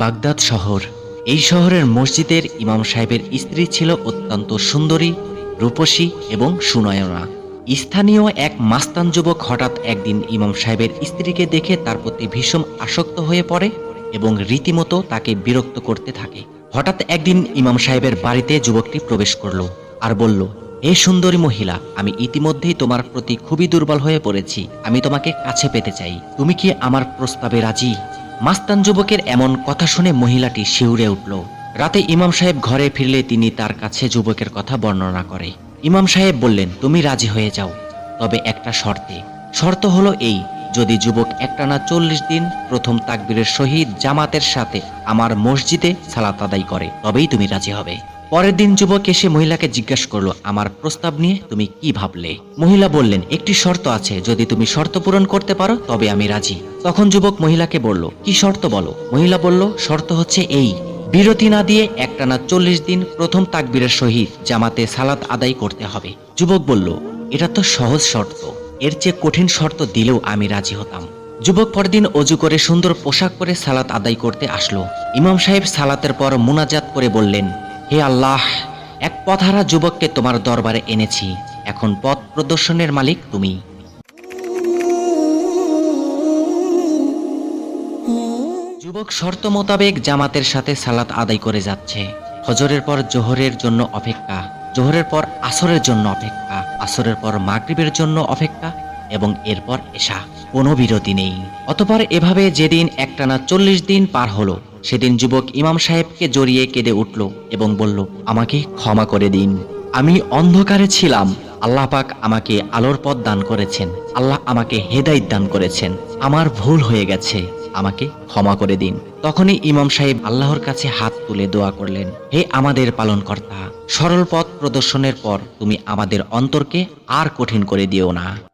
Baghdad শহর। এই শহরের মসজিদের ইমাম সাহেবের স্ত্রী ছিল অত্যন্ত সুন্দরী, রূপসী এবং সুনয়না। স্থানীয় এক মাস্তান যুবক হঠাৎ একদিন ইমাম সাহেবের স্ত্রীকে দেখে তার প্রতি ভীষণ আসক্ত হয়ে পড়ে এবং রীতিমতো তাকে বিরক্ত করতে থাকে। হঠাৎ একদিন ইমাম সাহেবের বাড়িতে যুবকটি প্রবেশ করল আর বলল, হে সুন্দরী মহিলা, আমি ইতিমধ্যেই তোমার প্রতি খুবই দুর্বল হয়ে পড়েছি। আমি তোমাকে কাছে পেতে চাই। তুমি কি আমার প্রস্তাবে রাজি? মাস্তান যুবকের এমন কথা শুনে মহিলাটি শিউরে উঠল। রাতে ইমাম সাহেব ঘরে ফিরলে তিনি তার কাছে যুবকের কথা বর্ণনা করে। ইমাম সাহেব বললেন, তুমি রাজি হয়ে যাও। তবে একটা শর্তে। শর্ত হলো এই, যদি যুবক একটানা চল্লিশ দিন প্রথম তাকবীরের সহিত জামাতের সাথে আমার মসজিদে সালাত আদায় করে, তবেই তুমি রাজি হবে। পরের দিন যুবক এসে মহিলাকে জিজ্ঞাসা করল, আমার প্রস্তাব নিয়ে তুমি কি ভাবলে? মহিলা বললেন, একটি শর্ত আছে, যদি তুমি শর্ত পূরণ করতে পারো, তবে আমি রাজি। তখন যুবক মহিলাকে বলল, কি শর্ত বলো? মহিলা বলল, শর্ত হচ্ছে এই, বিরতি না দিয়ে একটানা চল্লিশ দিন প্রথম তাকবীরের সহিত জামাতে সালাত আদায় করতে হবে। যুবক বলল, এটা তো সহজ শর্ত, এর চেয়ে কঠিন শর্ত দিলেও আমি রাজি হতাম। যুবক পরদিন অজু করে সুন্দর পোশাক পরে সালাত আদায় করতে আসলো। ইমাম সাহেব সালাতের পর মুনাজাত করে বললেন হে আল্লাহ, এক পথহারা যুবককে তোমার দরবারে এনেছি। এখন পথ প্রদর্শনের মালিক তুমি। যুবক শর্ত মোতাবেক জামাতের সাথে সালাত আদায় করে যাচ্ছে। হজরের পর জোহরের জন্য অপেক্ষা, জোহরের পর আসরের জন্য অপেক্ষা, আসরের পর মাগরিবের জন্য অপেক্ষা এবং এরপর এশা। কোনো বিরতি নেই। অতপর এভাবে যেদিন একটানা চল্লিশ দিন পার হলো সেদিন যুবক ইমাম সাহেবকে জড়িয়ে কেঁদে উঠল এবং বলল, আমাকে ক্ষমা করে দিন। আমি অন্ধকারে ছিলাম। আল্লাহ পাক আমাকে আলোর পথ দান করেছেন। আল্লাহ আমাকে হেদায়ত দান করেছেন। আমার ভুল হয়ে গেছে। আমাকে ক্ষমা করে দিন। তখনই ইমাম সাহেব আল্লাহর কাছে হাত তুলে দোয়া করলেন, হে আমাদের পালনকর্তা, সরল পথ প্রদর্শনের পর তুমি আমাদের অন্তরকে আর কঠিন করে দিও না।